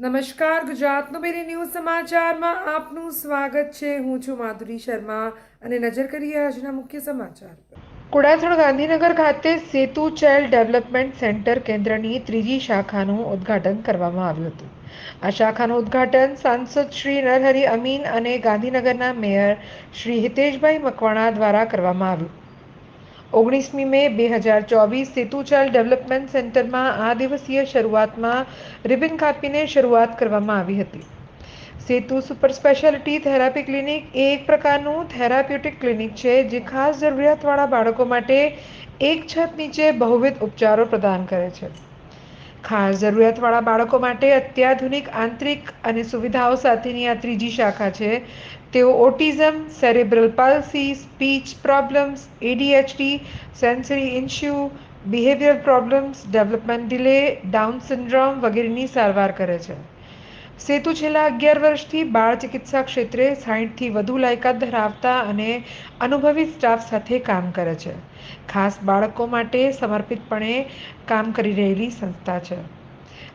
નમસ્કાર, ગુજરાતનું બેરી ન્યૂઝ સમાચારમાં આપનું સ્વાગત છે. હું છું માધુરી શર્મા અને નજર કરીએ આજના મુખ્ય સમાચાર. કુડાસણ ગાંધીનગર ખાતે સેતુ ચાઇલ્ડ ડેવલપમેન્ટ સેન્ટર કેન્દ્રની ત્રીજી શાખાનું ઉદ્ઘાટન કરવામાં આવ્યું હતું. આ શાખાનું ઉદ્ઘાટન સાંસદ શ્રી નરહરી અમીન અને ગાંધીનગરના મેયર શ્રી હિતેશભાઈ મકવાણા દ્વારા કરવામાં આવ્યું. ઓગણીસમી મે બે હજાર ચોવીસ સેતુ ડેવલપમેન્ટ સેન્ટરમાં આ દિવસીય શરૂઆતમાં રિબિન કાપીને શરૂઆત કરવામાં આવી હતી. Setu super speciality therapy clinic એ એક પ્રકારનું થેરાપ્યુટિક ક્લિનિક છે જે ખાસ જરૂરિયાતવાળા બાળકો માટે એક છત નીચે બહુવિધ ઉપચારો પ્રદાન કરે છે. ખાસ જરૂરિયાતવાળા બાળકો માટે અત્યાધુનિક આંતરિક અને સુવિધાઓ સાથેની આ ત્રીજી શાખા છે. તેઓ autism, cerebral palsy, speech problems ADHD sensory issue, behaviour problems, development delay, down syndrome વગેરેની સારવાર કરે છે. સેતુ છેલ્લા અગિયાર વર્ષથી બાળ ચિકિત્સા ક્ષેત્રે સાહીઠથી વધુ લાયકાત ધરાવતા અને અનુભવી સ્ટાફ સાથે કામ કરે છે. ખાસ બાળકો માટે સમર્પિતપણે કામ કરી રહેલી સંસ્થા છે.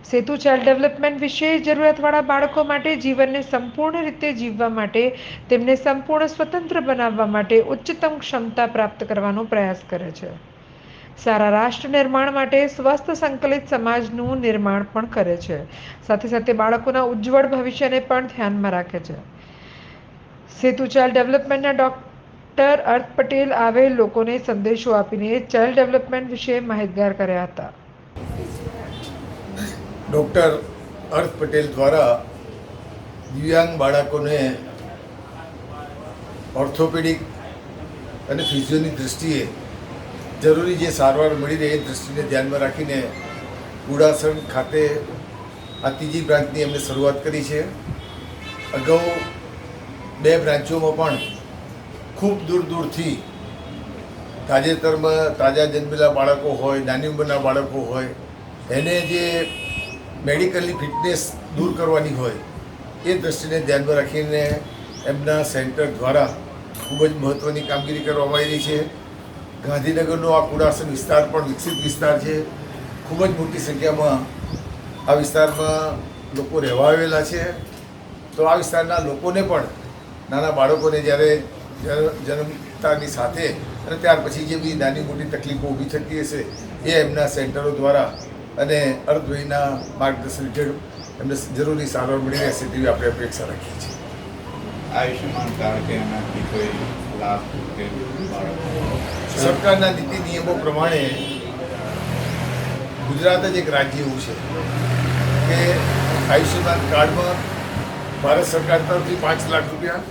સેતુ ચાઇલ્ડ ડેવલપમેન્ટ વિશે જરૂરિયાતવાળા બાળકો માટે જીવનને સંપૂર્ણ રીતે જીવવા માટે, તેમને સંપૂર્ણ સ્વતંત્ર બનાવવા માટે ઉચ્ચતમ ક્ષમતા પ્રાપ્ત કરવાનો પ્રયાસ કરે છે. સારા રાષ્ટ્ર નિર્માણ માટે સ્વસ્થ સંકલિત સમાજનું નિર્માણ પણ કરે છે. સાથે સાથે બાળકોના ઉજ્જવળ ભવિષ્યને પણ ધ્યાનમાં રાખે છે. સેતુ ચાઇલ્ડ ડેવલપમેન્ટના ડૉક્ટર અર્થ પટેલ આવેલ લોકોને સંદેશો આપીને ચાઇલ્ડ ડેવલપમેન્ટ વિશે માહિતગાર કર્યા હતા. ડૉક્ટર અર્થ પટેલ દ્વારા દિવ્યાંગ બાળકોને ઓર્થોપેડિક અને ફિઝિયોની દૃષ્ટિએ જરૂરી જે સારવાર મળી રહે એ દૃષ્ટિને ધ્યાનમાં રાખીને કુડાસણ ખાતે આ ત્રીજી બ્રાન્ચની અમે શરૂઆત કરી છે. અગાઉ બે બ્રાન્ચોમાં પણ ખૂબ દૂર દૂરથી તાજેતરમાં તાજા જન્મેલા બાળકો હોય, નાની ઉંમરના બાળકો હોય, એને જે મેડિકલની ફિટનેસ દૂર કરવાની હોય, એ દૃષ્ટિને ધ્યાનમાં રાખીને એમના સેન્ટર દ્વારા ખૂબ જ મહત્ત્વની કામગીરી કરવામાં આવી રહી છે. ગાંધીનગરનો આ કુડાસન વિસ્તાર પણ વિકસિત વિસ્તાર છે. ખૂબ જ મોટી સંખ્યામાં આ વિસ્તારમાં લોકો રહેવા આવેલા છે. તો આ વિસ્તારના લોકોને પણ નાના બાળકોને જ્યારે જન્મતાની સાથે અને ત્યાર પછી જે બી નાની મોટી તકલીફો ઊભી થતી હશે એ એમના સેન્ટરો દ્વારા અને અર્ધવયના માર્ગદર્શન હેઠળ એમને જરૂરી સારવાર મળી રહેશે તેવી આપણે અપેક્ષા રાખીએ છીએ. આયુષ્યમાન કાર્ડ કે એનાથી કોઈ લાભ કે બાળકો સરકારના નીતિ નિયમો પ્રમાણે ગુજરાત જ એક રાજ્ય એવું છે કે આયુષ્યમાન કાર્ડમાં ભારત સરકાર તરફથી પાંચ લાખ રૂપિયા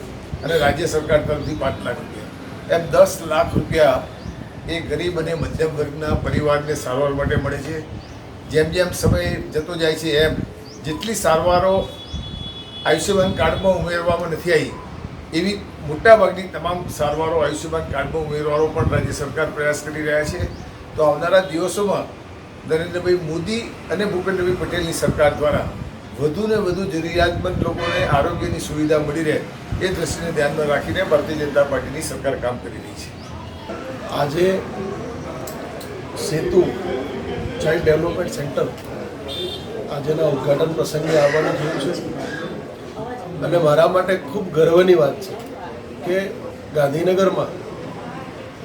અને રાજ્ય સરકાર તરફથી પાંચ લાખ રૂપિયા. એમ દસ લાખ રૂપિયા એ ગરીબ અને મધ્યમ વર્ગના પરિવારને સારવાર માટે મળે છે. જેમ જેમ સમય જતો જાય છે એમ, જેટલી સારવારો આયુષ્યમાન કાર્ડમાં ઉમેરવામાં નથી આવી એવી મોટાભાગની તમામ સારવારો, આયુષ્યમાન કાર્ડમાં ઉમેરવાનો પણ રાજ્ય સરકાર પ્રયાસ કરી રહ્યા છે. તો આવનારા દિવસોમાં નરેન્દ્રભાઈ મોદી અને ભૂપેન્દ્રભાઈ પટેલની સરકાર દ્વારા વધુને વધુ જરૂરિયાતમંદ લોકોને આરોગ્યની સુવિધા મળી રહે એ દ્રષ્ટિને ધ્યાનમાં રાખીને ભારતીય જનતા પાર્ટીની સરકાર કામ કરી રહી છે. આજે સેતુ ચાઇલ્ડ ડેવલપમેન્ટ સેન્ટર આજેના ઉદ્ઘાટન પ્રસંગે આવવાનું થયું છે. અને મારા માટે ખૂબ ગર્વની વાત છે કે ગાંધીનગરમાં,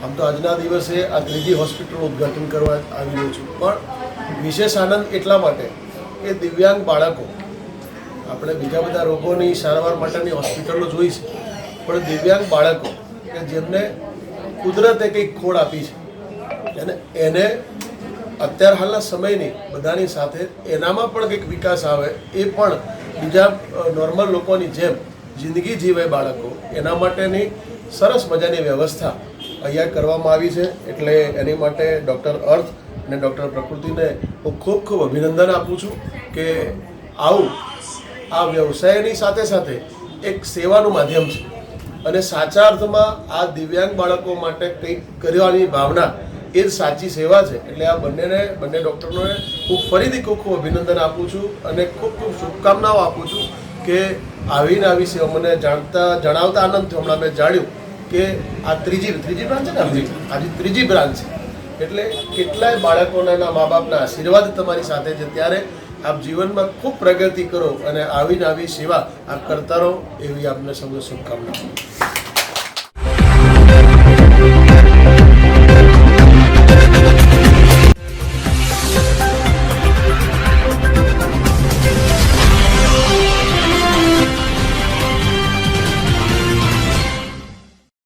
આમ તો આજના દિવસે આ ત્રીજી હોસ્પિટલનું ઉદ્ઘાટન કરવા આવી રહ્યો છું. પણ વિશેષ આનંદ એટલા માટે કે દિવ્યાંગ બાળકો, આપણે બીજા બધા રોગોની સારવાર માટેની હોસ્પિટલો જોઈ છે, પણ દિવ્યાંગ બાળકો કે જેમને કુદરતે કંઈક ખોડ આપી છે, અને એને અત્યાર હાલના સમયની બધાની સાથે એનામાં પણ કંઈક વિકાસ આવે એ પણ બીજા નોર્મલ લોકોની જેમ જિંદગી જીવે બાળકો, એના માટેની સરસ મજાની વ્યવસ્થા અહીંયા કરવામાં આવી છે. એટલે એની માટે ડૉક્ટર અર્થ અને ડૉક્ટર પ્રકૃતિને હું ખૂબ ખૂબ અભિનંદન આપું છું કે આવું, આ વ્યવસાયની સાથે સાથે એક સેવાનું માધ્યમ છે. અને સાચા અર્થમાં આ દિવ્યાંગ બાળકો માટે કંઈક કરવાની ભાવના એ જ સાચી સેવા છે. એટલે આ બંનેને બંને ડૉક્ટરોને હું ફરીથી ખૂબ ખૂબ અભિનંદન આપું છું અને ખૂબ ખૂબ શુભકામનાઓ આપું છું કે આવીને આવી સેવા મને જાણતા જણાવતા આનંદ થયો. હમણાં મેં જાણ્યું કે આ ત્રીજી ત્રીજી બ્રાન્ચ છે ને? આજે ત્રીજી બ્રાન્ચ છે. એટલે કેટલાય બાળકોના મા બાપના આશીર્વાદ તમારી સાથે છે. ત્યારે આપ જીવનમાં ખૂબ પ્રગતિ કરો અને આવીને આવી સેવા આપ કરતા રહો એવી આપને સૌને શુભકામનાઓ.